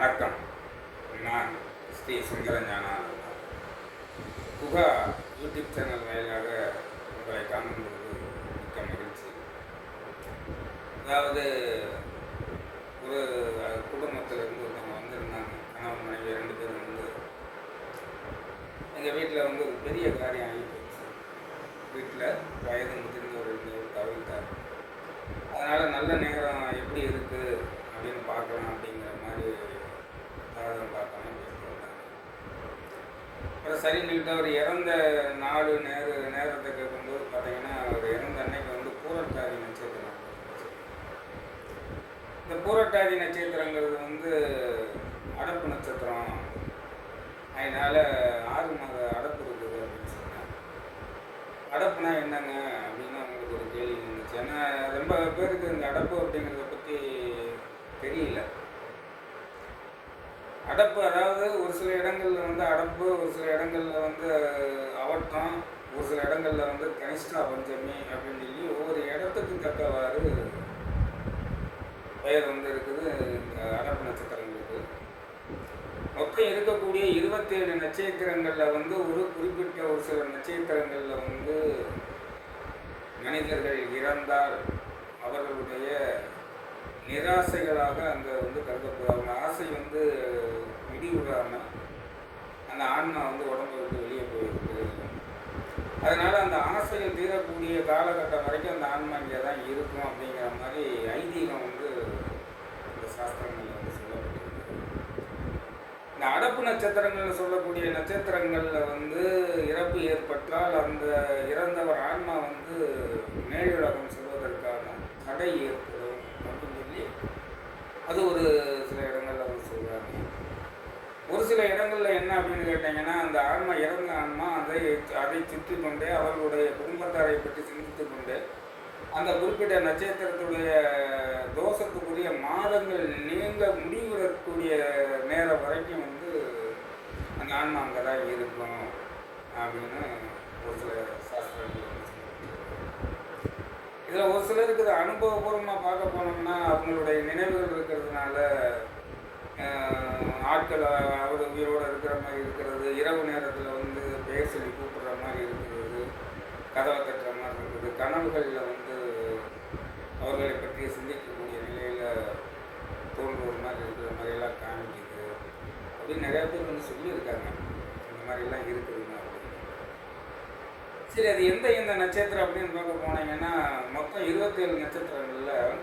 வணக்கம் நான் Sri Sundaragnana Guha YouTube channel வாயிலாக உங்களை காணும்போது மிக்க மகிழ்ச்சி அதாவது ஒரு குடும்பத்திலிருந்து ஒருத்தவங்க வந்திருந்தாங்க கணவன் மனைவி ரெண்டு பேரும் வந்து எங்கள் வீட்டில் வந்து ஒரு பெரிய காரியம் ஆகி போச்சு வீட்டில் வயது முதிர்ந்தவர் இருந்தவர் தவிர்த்தார் அதனால் நல்ல நேரம் எப்படி இருக்குது அப்படின்னு பார்க்கலாம் அப்படிங்கிற மாதிரி ஜாதகம் பார்க்கலாம் அப்புறம் சரி சொல்லிட்டு அவர் இறந்த நாலு நேர நேரத்தை கேட்கும்போது பார்த்தீங்கன்னா அவர் இறந்த அன்னைக்கு வந்து பூரட்டாதி நட்சத்திரம். இந்த பூரட்டாதி நட்சத்திரங்கிறது வந்து அடப்பு நட்சத்திரம். அதனால் ஆறு மாத அடப்பு இருக்குது அப்படின்னு சொன்னாங்க. அடப்புனா என்னங்க அப்படின்னு அவங்களுக்கு ஒரு கேள்வி இருந்துச்சு. ஏன்னா ரொம்ப பேருக்கு இந்த அடப்பு அப்படிங்கிறத பற்றி தெரியல. அடப்பு அதாவது ஒரு சில இடங்களில் வந்து அடப்பு ஒரு சில இடங்களில் வந்து அவட்டம் ஒரு சில இடங்களில் வந்து கனிஷ்டா பஞ்சமி அப்படின்னு சொல்லி ஒவ்வொரு இடத்துக்கு தக்கவாறு பெயர் வந்து இருக்குது இந்த அடப்பு நட்சத்திரங்களுக்கு. மொத்தம் இருக்கக்கூடிய இருபத்தேழு நட்சத்திரங்களில் வந்து ஒரு குறிப்பிட்ட ஒரு சில நட்சத்திரங்களில் வந்து மனிதர்கள் இறந்தால் அவர்களுடைய நிராசைகளாக அங்கே வந்து கருதப்படுவாங்க ஆசை வந்து முடிவுறாமல் அந்த ஆன்மா வந்து உடம்பு விட்டு வெளியே போயிருக்கு அதனால அந்த ஆசைகள் தீரக்கூடிய காலகட்டம் வரைக்கும் அந்த ஆன்மா இங்கே தான் இருக்கும் அப்படிங்கிற மாதிரி ஐதீகம் வந்து இந்த சாஸ்திரங்கள் வந்து சொல்லப்பட்டிருக்கு. இந்த அடப்பு நட்சத்திரங்கள் சொல்லக்கூடிய நட்சத்திரங்களில் வந்து இறப்பு ஏற்பட்டால் அந்த இறந்தவர் ஆன்மா வந்து மேலுலகம் செல்வதற்கான தடை ஏற்படும் அப்படின்னு சொல்லி அது ஒரு சில இடங்கள்ல ஒரு சில இடங்களில் என்ன அப்படின்னு கேட்டிங்கன்னா அந்த ஆன்மா இறந்த ஆன்மா அதை அதை சுற்றி கொண்டு அவர்களுடைய குடும்பத்தாரை பற்றி சிந்தித்து கொண்டு அந்த குறிப்பிட்ட நட்சத்திரத்துடைய தோஷத்துக்குரிய மாதங்கள் நீங்க முடிவிடக்கூடிய நேரம் வரைக்கும் வந்து அந்த ஆன்மா அங்கே தான் இருக்கும் அப்படின்னு ஒரு சில சாஸ்திரங்கள் இதில் ஒரு சிலருக்கு இது அனுபவபூர்வமாக பார்க்க போனோம்னா அவங்களுடைய நினைவுகள் இருக்கிறதுனால ஆட்கள் அவர் உயிரோடு இருக்கிற மாதிரி இருக்கிறது இரவு நேரத்தில் வந்து பெயர் சொல்லி கூப்பிடுற மாதிரி இருக்கிறது கதவை தட்டுற மாதிரி இருக்குது. கனவுகளில் வந்து அவர்களை பற்றி சிந்திக்கக்கூடிய நிலையில் தோன்றுற மாதிரி இருக்கிற மாதிரியெல்லாம் காமிக்குது. அப்படின்னு நிறையா பேர் வந்து சொல்லியிருக்காங்க. இந்த மாதிரிலாம் இருக்குதுங்க சரி அது எந்த எந்த நட்சத்திரம் அப்படின்னு பார்க்க போனீங்கன்னா மொத்தம் இருபத்தேழு நட்சத்திரங்களில்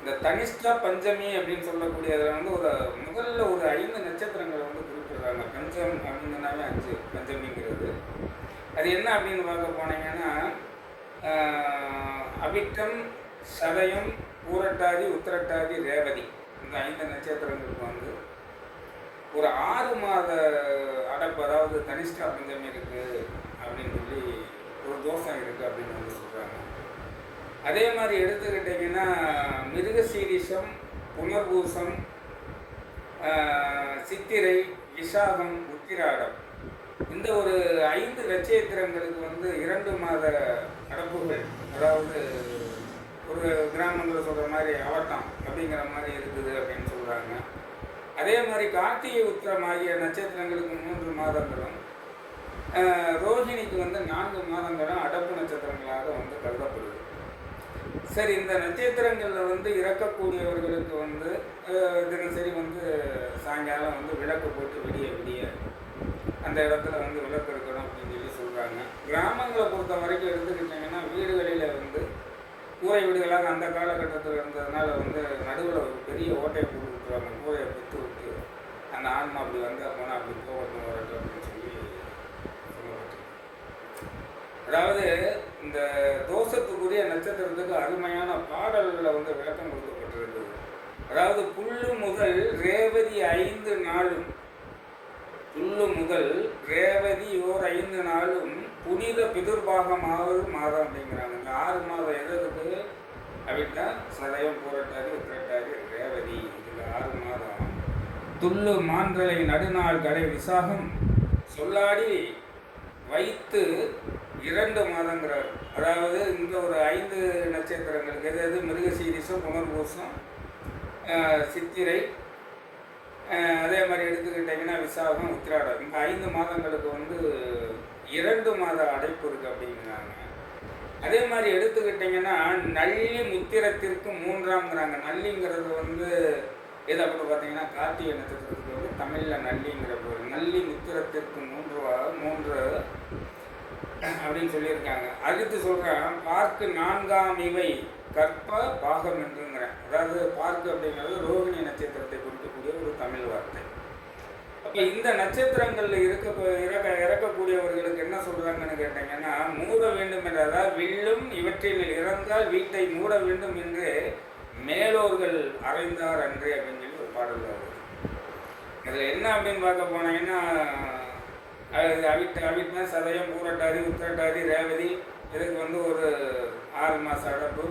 இந்த தனிஷ்டா பஞ்சமி அப்படின்னு சொல்லக்கூடியதில் வந்து ஒரு முதல்ல ஒரு ஐந்து நட்சத்திரங்களை வந்து குறிப்பிடுறாங்க. பஞ்சம் அப்படின்னாவே அஞ்சு பஞ்சமிங்கிறது. அது என்ன அப்படின்னு பார்க்க போனீங்கன்னா அவிட்டம் சதயம் பூரட்டாதி உத்திரட்டாதி ரேவதி. இந்த ஐந்து நட்சத்திரங்களுக்கு வந்து ஒரு ஆறு மாத அடப்பு அதாவது கனிஷ்டா பஞ்சமி இருக்குது அப்படின்னு சொல்லி ஒரு தோஷம் இருக்குது அப்படின்னு வந்து சொல்கிறாங்க அதே மாதிரி எடுத்துக்கிட்டிங்கன்னா மிருகசீரிஷம் புனர்பூசம் சித்திரை விசாகம் உத்திராடம். இந்த ஒரு ஐந்து நட்சத்திரங்களுக்கு வந்து இரண்டு மாத அடப்புகள் அதாவது ஒரு கிராமங்களில் சொல்கிற மாதிரி அவட்டம் அப்படிங்கிற மாதிரி இருக்குது அப்படின்னு சொல்கிறாங்க அதே மாதிரி கார்த்திகை உத்திரம் ஆகிய நட்சத்திரங்களுக்கு மூன்று மாதங்களும் ரோஹிணிக்கு வந்து நான்கு மாதங்களும் அடப்பு நட்சத்திரங்களாக வந்து கருதப்படுது. சரி இந்த நட்சத்திரங்களில் வந்து இறக்கக்கூடியவர்களுக்கு வந்து தினசரி வந்து சாயங்காலம் வந்து விளக்கு போட்டு விடிய விடிய அந்த இடத்துல வந்து விளக்கு இருக்கணும் அப்படின்னு சொல்லி சொல்கிறாங்க கிராமங்களை பொறுத்த வரைக்கும் எடுத்துக்கிட்டிங்கன்னா வீடுகளில் வந்து கூரை வீடுகளாக அந்த காலகட்டத்தில் இருந்ததுனால வந்து நடுவில் ஒரு பெரிய ஓட்டையை போட்டு விட்டுருவாங்க. கூரையை குத்து விட்டு அந்த ஆன்மா அப்படி வந்தால் போனால் அப்படி போகட்டும் வரட்டும் அப்படின்னு சொல்லி சொல்லப்பட்டு அதாவது இந்த தோஷத்துக்குரிய நட்சத்திரத்துக்கு அருமையான பாடல்களில் வந்து விளக்கம் கொடுக்கப்பட்டிருக்குது அதாவது புல்லு முதல் ரேவதி ஐந்து நாளும் புல்லு முதல் ரேவதி ஓர் ஐந்து நாளும் புனித பிதுர்பாகமாவது மாதம் அப்படிங்கிறாங்க. இந்த ஆறு மாதம் எதற்கு அப்படின்னா சதயம் போராட்டாரு உத்திரட்டாதி ரேவதி. இதில் ஆறு மாதம் துள்ளு மான்றலை நடுநாள் கடை விசாகம் சொல்லாடி வைத்து இரண்டு மாதங்கிறார் அதாவது இந்த ஒரு ஐந்து நட்சத்திரங்களுக்கு எது எது மிருகசீரிசம் புனர்பூசம் சித்திரை அதே மாதிரி எடுத்துக்கிட்டிங்கன்னா விசாகம் உத்திராடம். இந்த ஐந்து மாதங்களுக்கு வந்து இரண்டு மாத அடைப்பு இருக்குது அப்படிங்கிறாங்க. அதே மாதிரி எடுத்துக்கிட்டிங்கன்னா நல்லி முத்திரத்திற்கு மூன்றாம்ங்கிறாங்க. நல்லிங்கிறது வந்து எதை அப்படி பார்த்தீங்கன்னா கார்த்திகை நட்சத்திரத்துக்கு வந்து தமிழில் நல்லிங்கிற பேர் நல்லி முத்திரத்திற்கு மூன்று மூன்று அப்படின்னு சொல்லியிருக்காங்க. அடுத்து சொல்கிறேன் பார்க்கு நான்காம் இவை கற்ப பாகம் என்றுங்கிறேன். அதாவது பார்க்கு அப்படிங்கிறது ரோகிணி நட்சத்திரத்தை குறிக்கக்கூடிய ஒரு தமிழ் வார்த்தை. அப்போ இந்த நட்சத்திரங்களில் இருக்க இறக்க இறக்கக்கூடியவர்களுக்கு என்ன சொல்கிறாங்கன்னு கேட்டிங்கன்னா மூட வேண்டும் என்ற அதாவது வில்லும் இவற்றில் இறந்தால் வீட்டை மூட வேண்டும் என்று மேலோர்கள் அறைந்தார் அன்றே அப்படின்னு சொல்லி ஒரு பாடல் வருது. இதில் என்ன அப்படின்னு பார்க்க போனீங்கன்னா அவிட் அவிட்னா சதயம் பூரட்டாதி உத்திரட்டாதி ரேவதி இதுக்கு வந்து ஒரு ஆறு மாத அடைப்பு.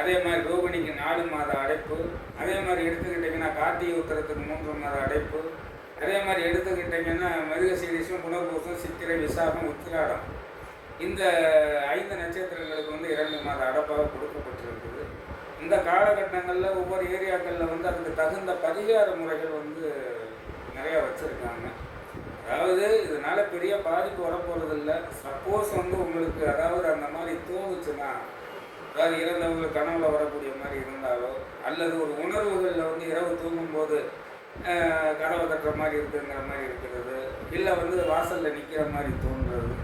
அதே மாதிரி ரோகிணிக்கு நாலு மாத அடைப்பு. அதே மாதிரி எடுத்துக்கிட்டிங்கன்னா கார்த்திகை உத்தரத்துக்கு மூன்று மாத அடைப்பு. அதே மாதிரி எடுத்துக்கிட்டிங்கன்னா மிருகசீரிஷம் புனர்பூசம் சித்திரை விசாகம் உத்திராடம். இந்த ஐந்து நட்சத்திரங்களுக்கு வந்து இரண்டு மாத அடப்பாக கொடுக்கப்பட்டிருக்குது. இந்த காலகட்டங்களில் ஒவ்வொரு ஏரியாக்களில் வந்து அதுக்கு தகுந்த பரிகார முறைகள் வந்து நிறையா வச்சுருக்காங்க. அதாவது இதனால் பெரிய பாதிப்பு வரப்போகிறது இல்லை சப்போஸ் வந்து உங்களுக்கு அதாவது அந்த மாதிரி தோணுச்சுன்னா அதாவது இறந்தவங்களுக்கு கனவுல வரக்கூடிய மாதிரி இருந்தாலோ அல்லது ஒரு உணர்வுகளில் வந்து இரவு தூங்கும்போது ஆஹ், கதவை கட்டுற மாதிரி இருக்குங்கிற மாதிரி இருக்கிறது இல்லை வந்து வாசலில் நிற்கிற மாதிரி தோன்றுறது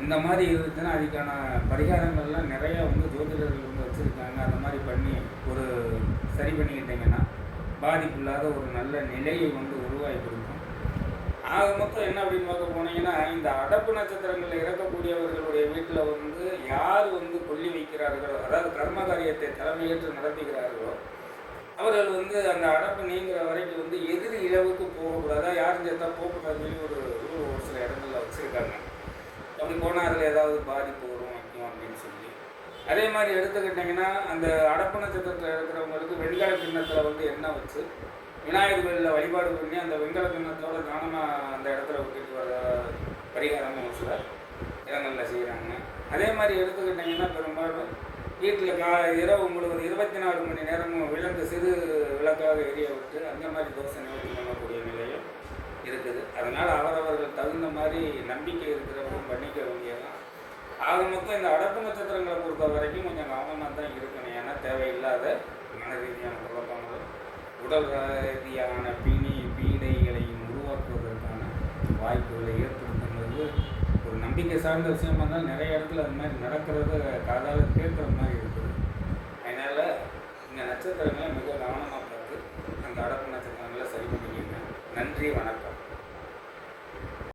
இந்த மாதிரி இருந்துச்சுன்னா அதுக்கான பரிகாரங்கள்லாம் நிறையா வந்து ஜோதிடர்கள் வந்து வச்சுருக்காங்க. அந்த மாதிரி பண்ணி ஒரு சரி பண்ணிக்கிட்டிங்கன்னா பாதிப்பு இல்லாத ஒரு நல்ல நிலையை வந்து உருவாக்கி ஆக மொத்தம் என்ன அப்படின்னு பார்க்க போனீங்கன்னா இந்த அடப்பு நட்சத்திரங்களில் இறக்கக்கூடியவர்களுடைய வீட்டில் வந்து யார் வந்து கொல்லி வைக்கிறார்களோ அதாவது கர்ம காரியத்தை தலைமையேற்று நடத்துகிறார்களோ அவர்கள் வந்து அந்த அடப்பு நீங்கிற வரைக்கும் வந்து எதிர் இழவுக்கு போகக்கூடாதா. யாரும் சேர்த்தா போகக்கூடாதுன்னு சொல்லி ஒரு ரூல் ஒரு சில இடங்களில் வச்சுருக்காங்க. அப்படி போனால் அதில் ஏதாவது பாதிப்பு வரும் வைக்கும் அப்படின்னு சொல்லி. அதே மாதிரி எடுத்துக்கிட்டிங்கன்னா அந்த அடப்பு நட்சத்திரத்தில் இருக்கிறவங்களுக்கு வெண்கல கிண்ணத்தில் வந்து எண்ணெய் வச்சு விநாயகர் கோயிலில் வழிபாடு பண்ணி அந்த வெண்கல கிண்ணத்தோட கவனமாக அந்த இடத்துல விட்டுட்டு வர பரிகாரமும் ஒரு சில இடங்களில் செய்கிறாங்க அதே மாதிரி எடுத்துக்கிட்டிங்கன்னா பெரும்பாலும் வீட்டில் கா இரவு முழுவதும் இருபத்தி நாலு மணி நேரமும் விளக்கு சிறு விளக்காக எரிய விட்டு அந்த மாதிரி தோசை நிவர்த்தி பண்ணக்கூடிய நிலையும் இருக்குது. அதனால் அவரவர்கள் தகுந்த மாதிரி நம்பிக்கை இருக்கிறவங்க பண்ணிக்க வேண்டியதான் ஆக மொத்தம் இந்த அடப்பு நட்சத்திரங்களை பொறுத்த வரைக்கும் கொஞ்சம் கவனமாக தான் இருக்கணும். ஏன்னா தேவையில்லாத மன ரீதியான உடல் ரீதியான பிணி பீடைகளையும் உருவாக்குவதற்கான வாய்ப்புகளை ஏற்படுத்துங்கிறது ஒரு நம்பிக்கை சார்ந்த விஷயமா இருந்தால் நிறைய இடத்துல அது மாதிரி நடக்கிறது காதால் கேட்குற மாதிரி இருக்குது. அதனால் இந்த நட்சத்திரங்களை மிக கவனமாக பார்த்து அந்த அடப்பு நட்சத்திரங்களை சரி பண்ணிக்கங்க. நன்றி வணக்கம்.